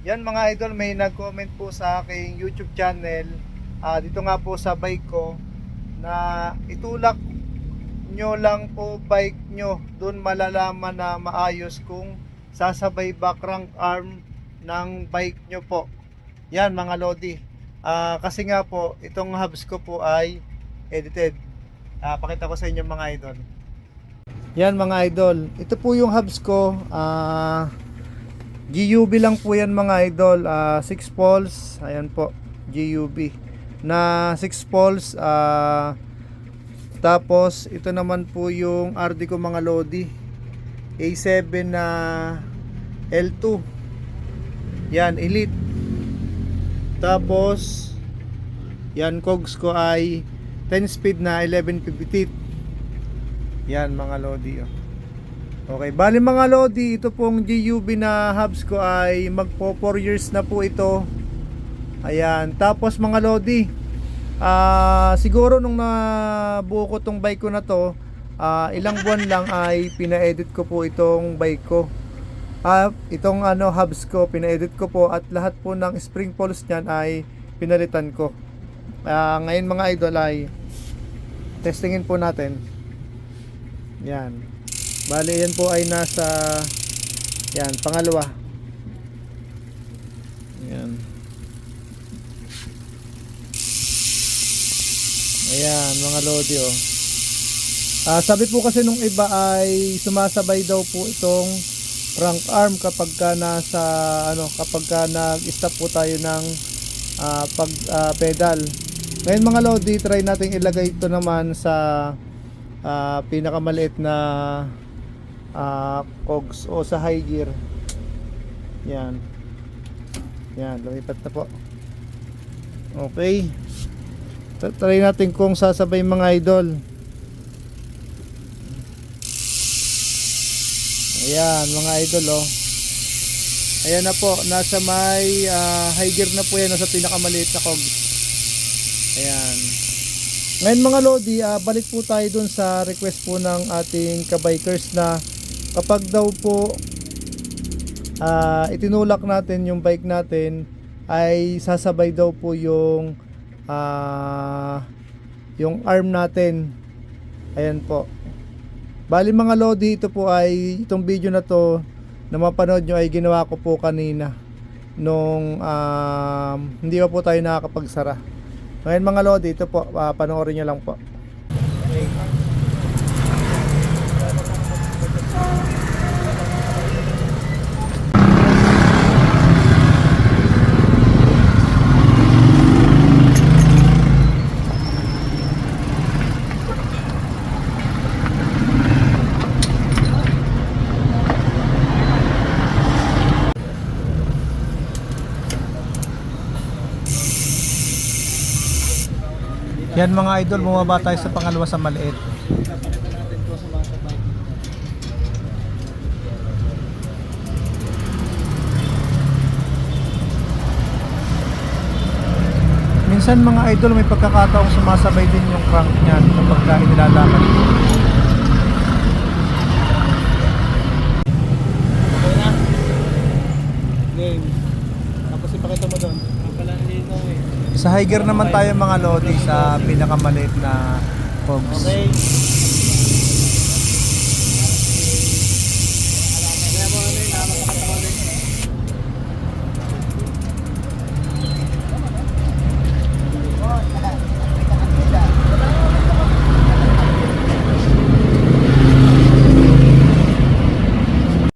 Yan mga idol, may nag-comment po sa aking YouTube channel. Ah, dito nga po sa bike ko na itulak nyo lang po bike nyo. Doon malalaman na maayos kung sasabay ba crank arm ng bike nyo po. Yan mga lodi. Ah, kasi nga po, itong hubs ko po ay edited. Ah, pakita ko sa inyo mga idol. Yan mga idol. Ito po yung hubs ko. Ah, GUB lang po yan mga idol. 6 poles. Ayan po. GUB. Na 6 poles. ah, tapos ito naman po yung RD ko mga Lodi. A7 na L2. Yan, Elite. Tapos yan cogs ko ay 10 speed na 1150 Yan mga Lodi. Oh. Okay, bali mga Lodi, ito pong GUB na hubs ko ay magpo 4 years na po ito. Ayan, tapos mga Lodi, ah siguro nung nabuo ko tong bike ko na to, ah, ilang buwan lang ay pina-edit ko po itong bike ko. Ah, itong ano hubs ko, pina-edit ko po at lahat po ng spring poles niyan ay pinalitan ko. Ah, ngayon mga idol ay testingin po natin. Yan. Bali yan po ay nasa yan, pangalawa. Yan. Ayan, mga lodi oh. Ah, sabi po kasi nung iba ay sumasabay daw po itong crank arm kapag ka nasa ano, kapag ka nag-stop po tayo ng ah, pag ah, pedal. Ngayon mga lodi, try nating ilagay ito naman sa ah, pinakamaliit na ah, cogs o sa high gear. Yan. Yan, lumipat na po. Okay. Try natin kung sasabay mga idol. Ayan, mga idol oh. Ayan na po, nasa may ah, high gear na po yan, nasa pinakamaliit na cogs. Ayan. Ngayon mga Lodi, ah, balik po tayo dun sa request po ng ating kabikers na kapag daw po ah, itinulak natin yung bike natin ay sasabay daw po yung ah, yung arm natin. Ayan po. Bali mga Lodi, ito po ay itong video na to na mapanood nyo ay ginawa ko po kanina nung um, hindi pa po tayo nakakapagsara. Ngayon mga Lodi, ito po, uh, panoorin nyo lang po. Yan mga idol, bumaba tayo sa pangalawa sa maliit. Minsan mga idol may pagkakataong sumasabay din yung crank niyan kapag ka Sa high gear naman tayo mga lodi sa pinakamaliit na cogs. Okay.